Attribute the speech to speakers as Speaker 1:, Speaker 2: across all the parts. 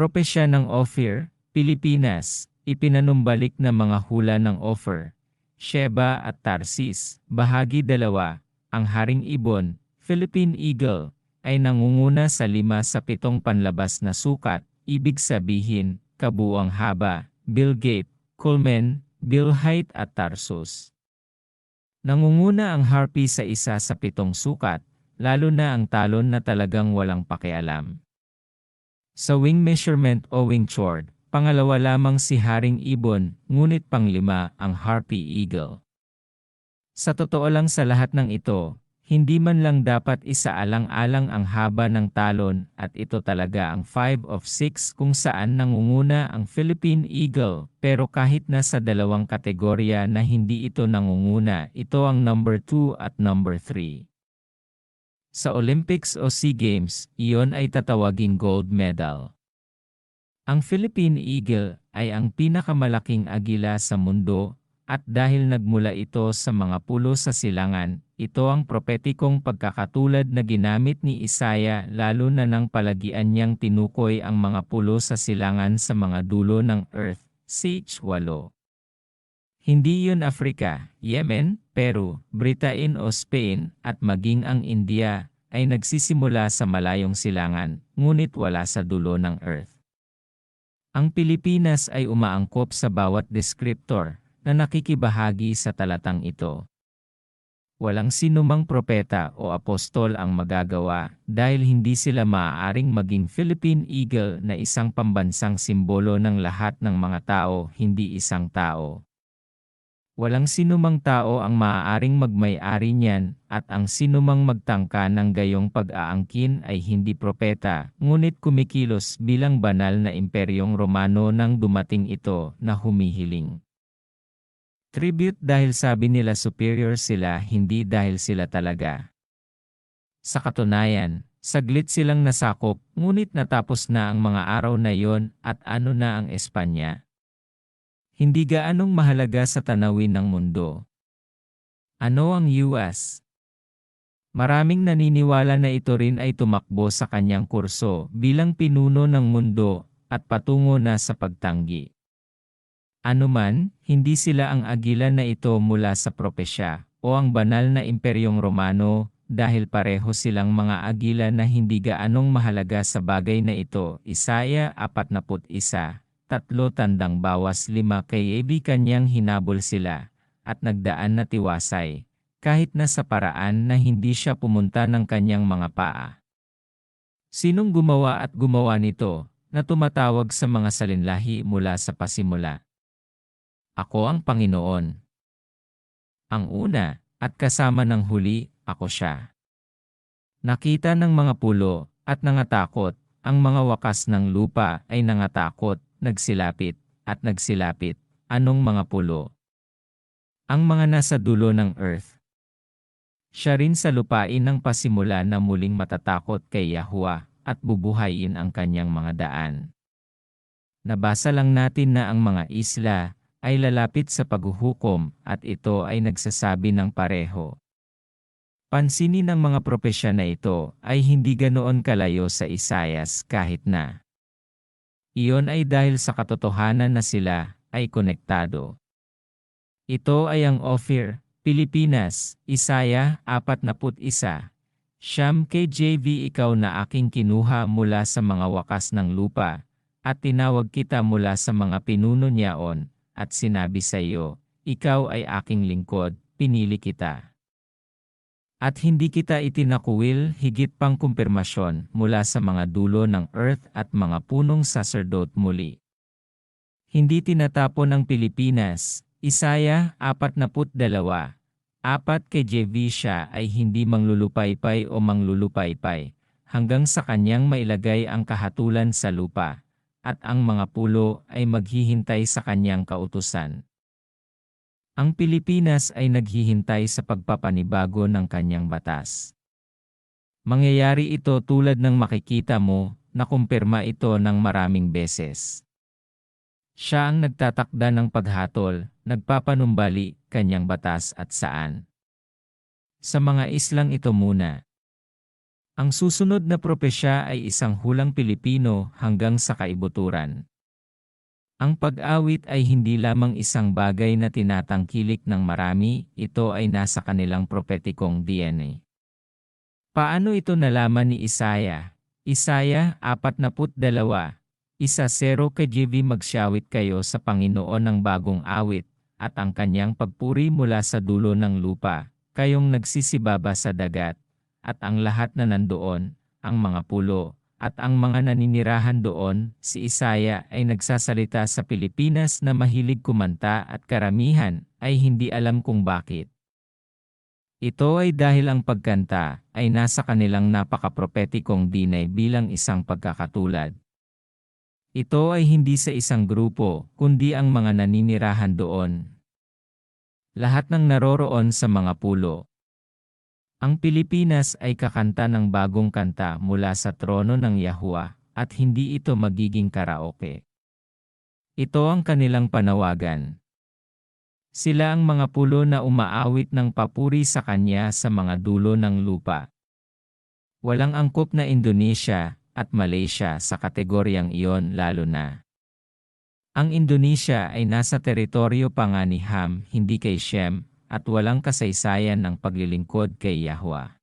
Speaker 1: Propesya ng Ophir, Pilipinas, ipinanumbalik na mga hula ng Ophir, Sheba at Tarsis, bahagi dalawa, ang Haring Ibon, Philippine Eagle, ay nangunguna sa lima sa pitong panlabas na sukat, ibig sabihin, kabuang haba, Bilgate, Coleman, Bilhite at Tarsus. Nangunguna ang harpy sa isa sa pitong sukat, lalo na ang talon na talagang walang pakialam. Sa wing measurement o wing chord, pangalawa lamang si Haring Ibon, ngunit panglima ang Harpy Eagle. Sa totoo lang sa lahat ng ito, hindi man lang dapat isaalang-alang ang haba ng talon at ito talaga ang 5 of 6 kung saan nangunguna ang Philippine Eagle pero kahit na sa dalawang kategorya na hindi ito nangunguna ito ang number 2 at number 3. Sa Olympics o SEA Games, iyon ay tatawaging gold medal. Ang Philippine Eagle ay ang pinakamalaking agila sa mundo at dahil nagmula ito sa mga pulo sa silangan, ito ang propetikong pagkakatulad na ginamit ni Isaya lalo na nang palagian niyang tinukoy ang mga pulo sa silangan sa mga dulo ng earth, Ch. 8. Hindi yun Africa, Yemen, Peru, Britain o Spain at maging ang India ay nagsisimula sa malayong silangan, ngunit wala sa dulo ng earth. Ang Pilipinas ay umaangkop sa bawat descriptor, na nakikibahagi sa talatang ito. Walang sinumang propeta o apostol ang magagawa dahil hindi sila maaaring maging Philippine Eagle na isang pambansang simbolo ng lahat ng mga tao, hindi isang tao. Walang sinumang tao ang maaaring magmay-ari niyan at ang sinumang magtangka ng gayong pag-aangkin ay hindi propeta, ngunit kumikilos bilang banal na imperyong Romano nang dumating ito na humihiling. Tribute dahil sabi nila superior sila hindi dahil sila talaga. Sa katunayan, saglit silang nasakop, ngunit natapos na ang mga araw na yon at ano na ang Espanya. Hindi gaanong mahalaga sa tanawin ng mundo. Ano ang US? Maraming naniniwala na ito rin ay tumakbo sa kanyang kurso bilang pinuno ng mundo at patungo na sa pagtanggi. Anuman, hindi sila ang agila na ito mula sa propesya, o ang banal na imperyong Romano, dahil pareho silang mga agila na hindi gaanong mahalaga sa bagay na ito. Isaya 41, tatlo tandang bawas lima kay Ebi kanyang hinabol sila, at nagdaan na tiwasay, kahit na sa paraan na hindi siya pumunta ng kanyang mga paa. Sinong gumawa at gumawa nito, na tumatawag sa mga salinlahi mula sa pasimula? Ako ang Panginoon. Ang una, at kasama ng huli, ako siya. Nakita ng mga pulo, at nangatakot, ang mga wakas ng lupa ay nangatakot, nagsilapit, at nagsilapit, anong mga pulo? Ang mga nasa dulo ng earth. Siya rin sa lupain ng pasimula na muling matatakot kay Yahuwah at bubuhayin ang kanyang mga daan. Nabasa lang natin na ang mga isla ay lalapit sa paghuhukom at ito ay nagsasabi ng pareho. Pansinin ng mga propesya na ito ay hindi ganoon kalayo sa Isayas kahit na. Iyon ay dahil sa katotohanan na sila ay konektado. Ito ay ang Ophir, Pilipinas, Isaya 41. Siyam KJV ikaw na aking kinuha mula sa mga wakas ng lupa, at tinawag kita mula sa mga pinuno niyaon, at sinabi sa iyo, Ikaw ay aking lingkod, pinili kita. At hindi kita itinakuwil higit pang kumpirmasyon mula sa mga dulo ng earth at mga punong sacerdote muli. Hindi tinatapon ng Pilipinas, Isaya 42, apat kay Jevisha ay hindi manglulupaypay o manglulupaypay, hanggang sa kanyang mailagay ang kahatulan sa lupa at ang mga pulo ay maghihintay sa kanyang kautusan. Ang Pilipinas ay naghihintay sa pagpapanibago ng kanyang batas. Mangyayari ito tulad ng makikita mo na kumpirma ito ng maraming beses. Siya ang nagtatakda ng paghatol, nagpapanumbali, kanyang batas at saan. Sa mga islang ito muna. Ang susunod na propesya ay isang hulang Pilipino hanggang sa kaibuturan. Ang pag-awit ay hindi lamang isang bagay na tinatangkilik ng marami, ito ay nasa kanilang propetikong DNA. Paano ito nalaman ni Isaya? Isaya 42, isa zero KGV magsyawit kayo sa Panginoon ng bagong awit, at ang kanyang pagpuri mula sa dulo ng lupa, kayong nagsisibaba sa dagat, at ang lahat na nandoon, ang mga pulo, at ang mga naninirahan doon, si Isaya ay nagsasalita sa Pilipinas na mahilig kumanta at karamihan ay hindi alam kung bakit. Ito ay dahil ang pagkanta ay nasa kanilang napakapropetikong dinay bilang isang pagkakatulad. Ito ay hindi sa isang grupo, kundi ang mga naninirahan doon. Lahat ng naroroon sa mga pulo, ang Pilipinas ay kakanta ng bagong kanta mula sa trono ng Yahua, at hindi ito magiging karaoke. Ito ang kanilang panawagan. Sila ang mga pulo na umaawit ng papuri sa kanya sa mga dulo ng lupa. Walang angkop na Indonesia at Malaysia sa kategoryang iyon lalo na. Ang Indonesia ay nasa teritoryo pa nga ni Ham, hindi kay Shem, at walang kasaysayan ng paglilingkod kay Yahweh.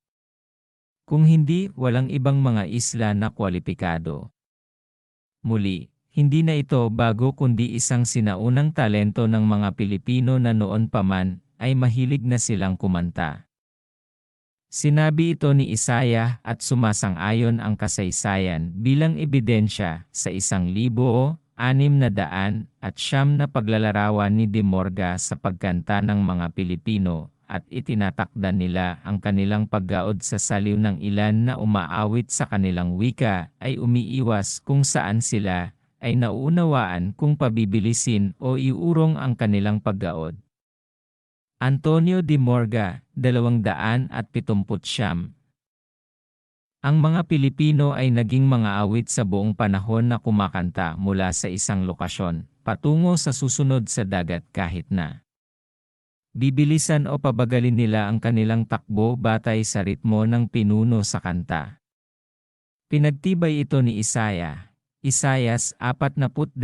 Speaker 1: Kung hindi, walang ibang mga isla na kwalipikado. Muli, hindi na ito bago kundi isang sinaunang talento ng mga Pilipino na noon pa man ay mahilig na silang kumanta. Sinabi ito ni Isaya at sumasang-ayon ang kasaysayan bilang ebidensya sa isang libo anim na daan at siyam na paglalarawan ni De Morga sa pagkanta ng mga Pilipino at itinatakda nila ang kanilang paggaod sa saliw ng ilan na umaawit sa kanilang wika ay umiiwas kung saan sila ay nauunawaan kung pabibilisin o iurong ang kanilang paggaod. Antonio de Morga, 270 ang mga Pilipino ay naging mga awit sa buong panahon na kumakanta mula sa isang lokasyon, patungo sa susunod sa dagat kahit na. Bibilisan o pabagalin nila ang kanilang takbo batay sa ritmo ng pinuno sa kanta. Pinagtibay ito ni Isaya, Isayas 42,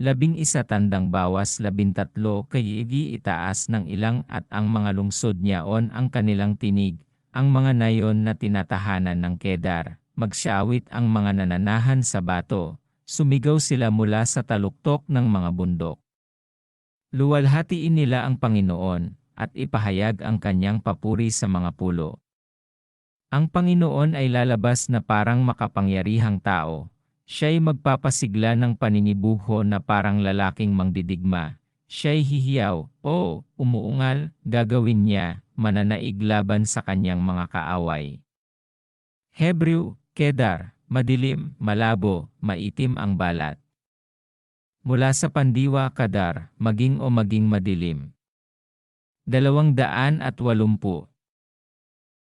Speaker 1: labing isa tandang bawas labintatlo kay itaas ng ilang at ang mga lungsod niyaon ang kanilang tinig, ang mga nayon na tinatahanan ng Kedar, magsyawit ang mga nananahan sa bato, sumigaw sila mula sa taluktok ng mga bundok. Luwalhatiin nila ang Panginoon, at ipahayag ang kanyang papuri sa mga pulo. Ang Panginoon ay lalabas na parang makapangyarihang tao, siya'y magpapasigla ng paninibuho na parang lalaking mangdidigma, siya'y hihiyaw, o umuungal, gagawin niya, mananaig laban sa kanyang mga kaaway. Hebreo, Kedar, madilim, malabo, maitim ang balat. Mula sa pandiwa kadar, maging o maging madilim. Dalawang daan at walumpu,